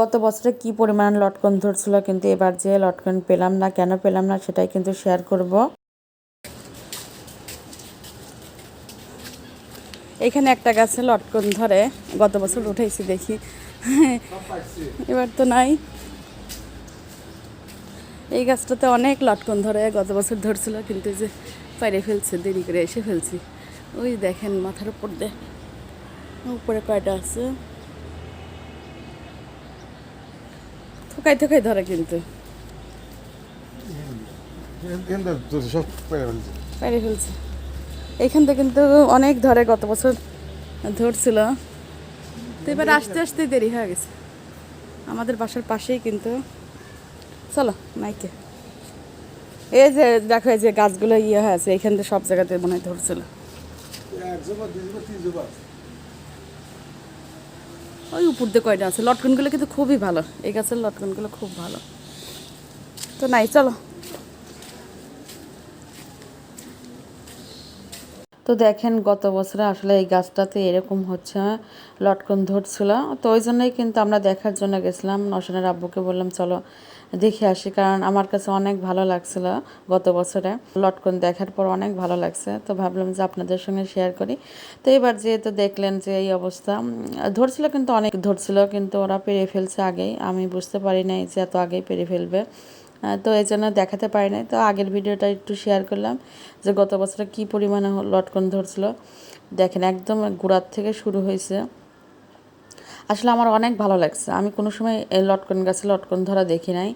গত বছরে কি পরিমাণ লটকন ধরছিল কিন্তু এবার যে লটকন পেলাম না, কেন পেলাম না সেটাই কিন্তু শেয়ার করব। এখানে একটা গাছে লটকন ধরে, গত বছর উঠেছি দেখি। এবার তো নাই। এই গাছটাতে অনেক লটকন ধরে, গত বছর ধরছিল কিন্তু যে পাইরে ফেলছে, দেরি করে এসে ফেলছি। ওই দেখেন মাথার উপর দিয়ে, উপরে কয়টা আছে? থোকাই থোকাই ধরে কিন্তু। এইখান থেকে কিন্তু অনেক ধরে গত বছর ধরছিল। তো এবার আস্তে আস্তে দেরি হয়ে গেছে। আমাদের বাসার পাশেই কিন্তু চলো, মাইকে। এই যে দেখো, এই যে গাছগুলো ইয়ে হয়ে আছে এখান থেকে সব জায়গাতে মনে হয় ধরছিল। ওই উপর দিয়ে কয়টা আছে? লটকনগুলো কিন্তু খুবই ভালো। এই গাছের লটকনগুলো খুব ভালো। তো নাই, চলো। তো দেখেন গত বছরে আসলে এই গাছটাতে এরকম হচ্ছে লটকন ধরছিল। তো ওই জন্যই কিন্তু আমরা দেখার জন্য গেছিলাম। নশনের আব্বুকে বললাম, চলো দেখে আসি। কারণ আমার কাছে অনেক ভালো লাগছিল গত বছরে। লটকন দেখার পর অনেক ভালো লাগছে। তো ভাবলাম যে আপনাদের সঙ্গে শেয়ার করি। তো এবার যেহেতু দেখলেন যে এই অবস্থা ধরছিল কিন্তু অনেক, ধরছিল কিন্তু ওরা পেরে ফেলছে আগেই। আমি বুঝতে পারি নাই যে এত আগেই পেরে ফেলবে। তো এই জন্য দেখাতে পারি নাই। তো আগের ভিডিওটা একটু শেয়ার করলাম যে গত বছরে কী পরিমাণে লটকন ধরছিল। দেখেন একদম গোড়ার থেকে শুরু হয়েছে। আসলে আমার অনেক ভালো লাগছে। আমি কোনো সময় এই লটকন গাছে লটকন ধরা দেখি নাই।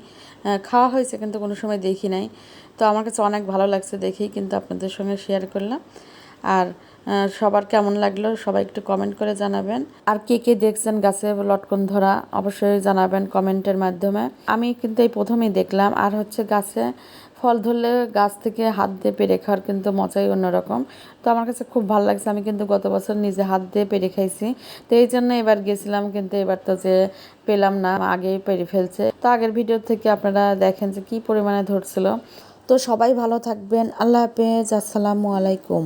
খাওয়া হয়েছে কিন্তু কোনো সময় দেখি নাই। তো আমার কাছে অনেক ভালো লাগছে দেখেই কিন্তু আপনাদের সঙ্গে শেয়ার করলাম। আর সবার কেমন লাগল সবাই একটু কমেন্ট করে জানাবেন। আর কে কে দেখছেন গাছে লটকন ধরা, অবশ্যই জানাবেন কমেন্টের মাধ্যমে। আমি কিন্তু এই প্রথমেই দেখলাম, আর হচ্ছে গাছে ফল ধরলে গাছ থেকে হাত দিয়ে পেরে খাওয়ার কিন্তু মজাই অন্যরকম। তো আমার কাছে খুব ভালো লাগছে, আমি কিন্তু গত বছর নিজে হাত দিয়ে পেরে খাইছি। তো এই জন্য এবার গেছিলাম কিন্তু এবার তো যে পেলাম না, আগেই পেরে ফেলছে। তো আগের ভিডিও থেকে আপনারা দেখেন যে কি পরিমাণে ধরছিল। তো সবাই ভালো থাকবেন, আল্লাহ হাফেজ, আসসালামু আলাইকুম।